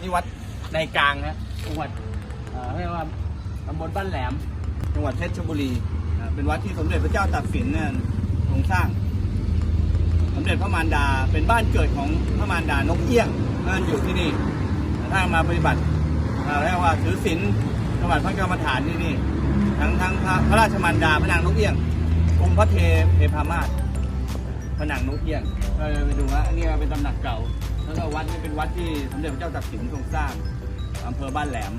นี่วัดในกลางนะจังหวัดเอ่อเรียกว่าตำบลบ้านแหลม จังหวัดเพชรบุรีนะเป็นวัดที่สมเด็จพระเจ้าตากสินเนี่ยทรงสร้าง สมเด็จพระมารดาเป็นบ้านเกิดของพระมารดานกเอี้ยงนั่นอยู่ที่นี่ถ้ามาปฏิบัติเอ่อเรียกว่าถือศีลสมัติพระกรรมฐานที่นี่ ทั้งทั้งพระพระราชมารดาพระนางนกเอี้ยงองค์พระเทเพพามาศ พระนางนกเอี้ยงก็เลยไปดูว่าอันนี้เป็นตำหนักเก่า แล้วก็วัดนี้เป็นวัดที่สมเด็จพระเจ้าตากสินทรงสร้างอำเภอบ้านแหลม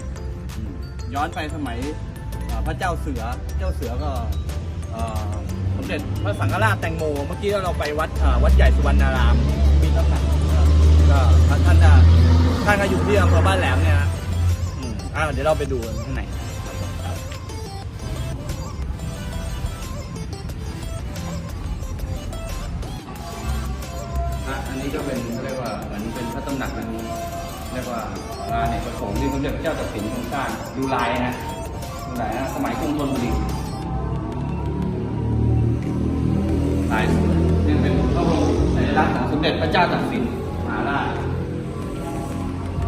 ย้อนไปสมัยพระเจ้าเสือ เจ้าเสือก็สมเด็จพระสังฆราชแตงโม เมื่อกี้เราไปวัดวัดใหญ่สุวรรณาราม มีตำหนักก็ท่านท่านก็อยู่ที่อำเภอบ้านแหลมเนี่ยนะอืมอ่าเดี๋ยวเราไปดูข้างใน นนี้ก็เป็นเขาเรียกว่าเหมือนเป็นพระตำหนักมันเรียกว่างานในประสงค์ที่สมเด็จพระเจ้าตากสินทรงสร้างดูลายนะดูลายนะสมัยกรุงธนบุรีลายสวยนี่เป็นพระบรมสัญลักษณ์ของสมเด็จพระเจ้าตากสินมหาราช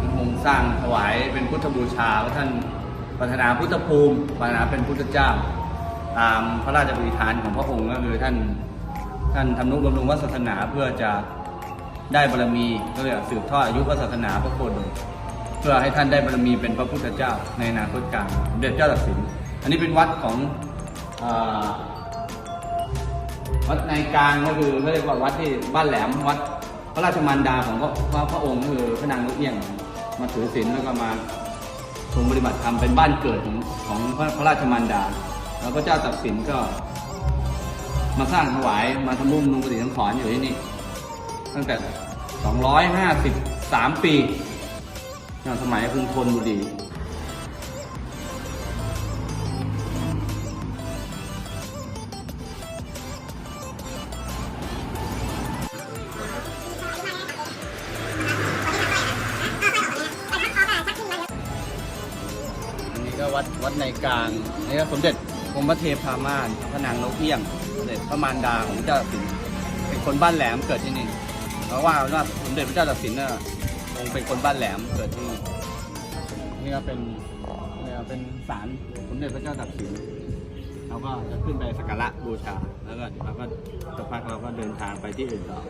พระองค์สร้างถวายเป็นพุทธบูชาพระท่านปรารถนาพุทธภูมิปรารถนาเป็นพุทธเจ้า ตามพระราชบริทานของพระองค์ก็คือท่านท่านทำนุบำรุงวัดศาสนาเพื่อจะ ได้บารมีก็เลยสืบทอดอายุพระศาสนาพระโคดมเพื่อให้ท่านได้บารมีเป็นพระพุทธเจ้าในอนาคตการสมเด็จเจ้าตากสินอันนี้เป็นวัดของอวัดในกลางก็คือเขาเรียกว่าวัดที่บ้านแหลมวัดพระราชมารดาของพระพระพระองค์ก็คือพระนางนกเอี้ยงมาถือศีลแล้วก็มาทรงปฏิบัติธรรมเป็นบ้านเกิดของของพระพระราชมารดา แล้วพระเจ้าตากสินก็มาสร้างถวายมาทำนุ่มนุงปฏิสังขรณ์อยู่ที่นี่ ตั้งแต่ 253 ปีอย่างสมัยกรุงธนบุรีนี่ก็วัดวัดในกลางนี่ก็สมเด็จองค์พระเทพามาศพระนางนกเอี้ยงสมเด็จพระมารดาของพระเจ้าสินเป็นคนบ้านแหลมเกิดที่นี่ เพราะว่าว่าสมเด็จพระเจ้าตากสินน่ะองค์เป็นคนบ้านแหลมเกิดที่นี่นี่ก็เป็นนี่ยเป็นศาลสมเด็จพระเจ้าตากสินเราก็จะขึ้นไปสักการะบูชา แล้วก็เราก็สักพักเราก็เดินทางไปที่อื่นต่อ